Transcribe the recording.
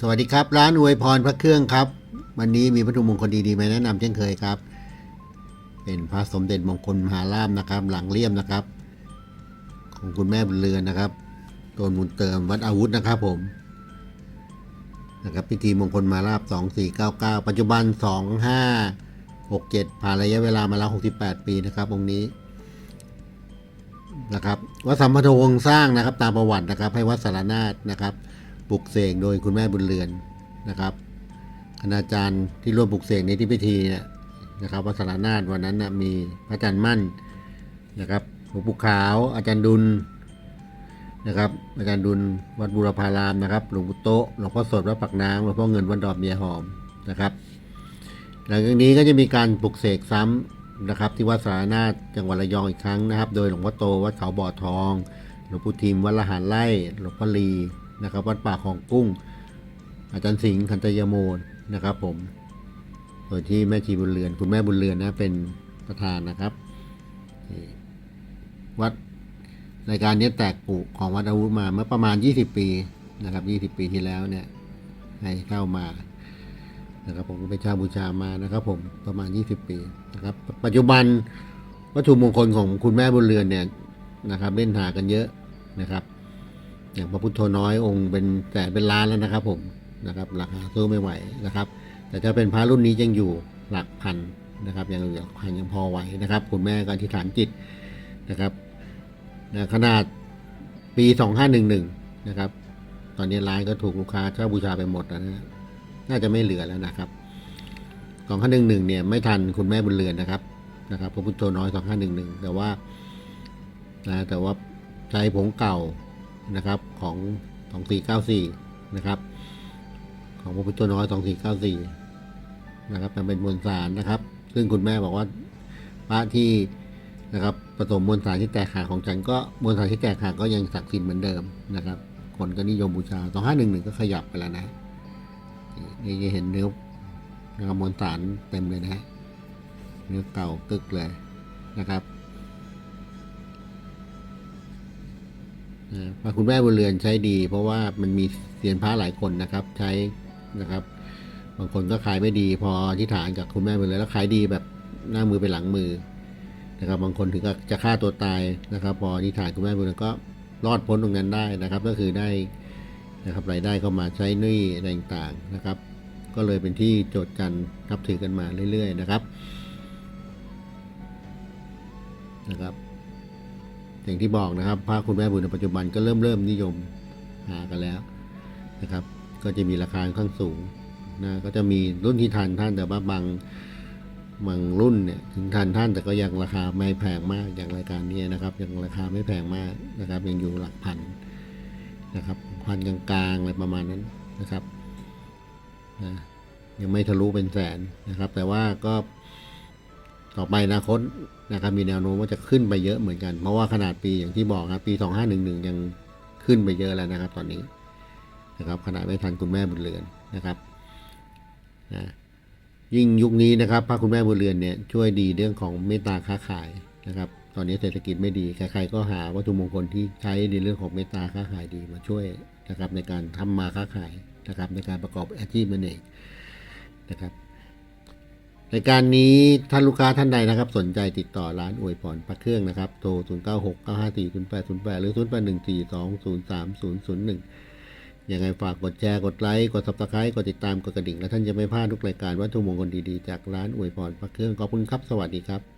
สวัสดีครับ ร้านอวยพรพระเครื่องครับ วันนี้มีวัตถุมงคลดีๆมาแนะนำเช่นเคยครับ เป็นพระสมเด็จมงคลมหาราชนะครับ หลังเลี่ยมนะครับ ของคุณแม่บุญเรือนนะครับโดนมุนเติมวัดอาวุธนะครับผมนะครับพิธีมงคลมหาราช2499 ปัจจุบัน 2567 ผ่านระยะเวลามาแล้ว 68 ปีนะครับองค์นี้นะครับวัดสัมพันธวงศ์สร้างนะครับ ตามประวัตินะครับ ให้วัดสารนาถนะครับ ปลุกเสกโดยคุณแม่บุญเรือนนะครับคณาจารย์ที่ร่วมปลุกเสกในที่พิธีนะครับวัดสารนาถวันนั้นนะมีพระอาจารย์มั่นนะครับหลวงปู่ขาวอาจารย์ดุลนะครับ อาจารย์ดุลวัดบุรพารามนะครับหลวงปู่โตหลวงพ่อสดวัดปักน้ำหลวงพ่อเงินวัดดอกเมียหอมนะครับ หลังจากนี้ก็จะมีการปลุกเสกซ้ำนะครับ ที่วัดสารนาถจังหวัดระยองอีกครั้งนะครับ โดยหลวงพ่อโตวัดเขาบ่อทอง หลวงปู่ทิมวัดละหารไร่หลวงพ่อลี นะครับ วัดป่าของกุ้ง อาจารย์สิงห์คันตยโมนนะครับผมโดยที่แม่ชีบุญเรือน คุณแม่บุญเรือนนะเป็นประธานนะครับ วัดรายการนี้แตกปุของวัดอาวุธมาเมื่อประมาณ 20 ปีนะครับ 20 ปีที่แล้วเนี่ยให้เข้ามานะครับผมก็ไปชาบูชามานะครับ ผมประมาณ 20 ปีนะครับ ปัจจุบันวัตถุมงคลของคุณแม่บุญเรือนเนี่ยนะครับ เล่นหากันเยอะนะครับ อย่างพระพุทธน้อยองค์เป็นแสนเป็นล้านแล้วนะครับผมนะครับราคาสู้อไม่ไหวนะครับ แต่ถ้าเป็นพระรุ่นนี้ยังอยู่หลักพันนะครับยังหลักพันยังพอไหวนะครับ คุณแม่ก็อธิษฐานจิตนะครับนะขนาดปี2511นะครับ ตอนนี้ร้านก็ถูกลูกค้าเช่าบูชาไปหมดแล้วนะน่าจะไม่เหลือแล้วนะครับสองห้าหนึ่งหนึ่งเนี่ยไม่ทันคุณแม่บุญเรือนนะครับนะครับพระพุทธโธน้อยสองห้าหนึ่งหนึ่งแต่ว่านะแต่ว่าใช้ผงเก่า นะครับของสองสี่เก้าสี่นะครับของพระพุทธน้อยสองสี่เก้าสี่นะครับมันเป็นมวลสารนะครับ ซึ่งคุณแม่บอกว่าพระที่นะครับผสมมวลสารที่แตกหักของฉันก็มวลสารที่แตกหักก็ยังศักดิ์สิทธิ์เหมือนเดิมนะครับ คนก็นิยมบูชาสองห้าหนึ่งหนึ่งก็ขยับไปแล้วนะนี่จะเห็นเนื้อนะครับมวลสารเต็มเลยนะฮะเนื้อเก่ากึกเลยนะครับ พระคุณแม่บุญเรือนใช้ดี เพราะว่ามันมีเสียนพระหลายคนนะครับใช้นะครับ บางคนก็ขายไม่ดีพอที่ฐานกับคุณแม่บุญเรือนแล้วขายดีแบบหน้ามือไปหลังมือนะครับ บางคนถึงกับจะฆ่าตัวตายนะครับ พอที่ฐานคุณแม่บุญเรือนก็รอดพ้นตรงนั้นได้นะครับ ก็คือได้นะครับรายได้เข้ามาใช้หนี้อะไรต่างๆนะครับ ก็เลยเป็นที่โจทย์กันนับถือกันมาเรื่อย ๆ นะครับนะครับ อย่างที่บอกนะครับพระคุณแม่บุญในปัจจุบันก็เริ่มเริ่มนิยมหากันแล้วนะครับ ก็จะมีราคาค่อนข้างสูงนะก็จะมีรุ่นที่ทันท่านแต่ว่าบางบางรุ่นเนี่ยถึงทันท่านแต่ก็ยังราคาไม่แพงมากอย่างรายการนี้นะครับ ยังราคาไม่แพงมากนะครับ ยังอยู่หลักพันนะครับพันกลางๆอะไรประมาณนั้นนะครับนะยังไม่ทะลุเป็นแสนนะครับ แต่ว่าก็ ต่อไปอนาคตนะครับมีแนวโน้มว่าจะขึ้นไปเยอะเหมือนกัน เพราะว่าขนาดปีอย่างที่บอกครับปี 2511 ยังขึ้นไปเยอะแล้วนะครับ ตอนนี้นะครับขนาดไม่ทันคุณแม่บุญเรือนนะครับนะยิ่งยุคนี้นะครับพระคุณแม่บุญเรือนเนี่ยช่วยดีเรื่องของเมตตาค้าขายนะครับ ตอนนี้เศรษฐกิจไม่ดีใครๆก็หาวัตถุมงคลที่ใช้ในเรื่องของเมตตาค้าขายดีมาช่วยนะครับในการทำมาค้าขายนะครับในการประกอบอาชีพนั่นเองนะครับ รายการนี้ท่านลูกค้าท่านใดนะครับ สนใจติดต่อร้านอวยพรพระเครื่องนะครับ โทร 0 9 6 9 5 4 0 8 0 8 หรือ 0 8 1 4 2 0 3 0 0 1 ยังไงฝากกดแชร์ กดไลค์ กดซับสไครต์กดติดตาม กดกระดิ่ง และท่านจะไม่พลาดทุกรายการวัตถุมงคลดีๆ จากร้านอวยพรพระเครื่อง ขอบคุณครับ สวัสดีครับ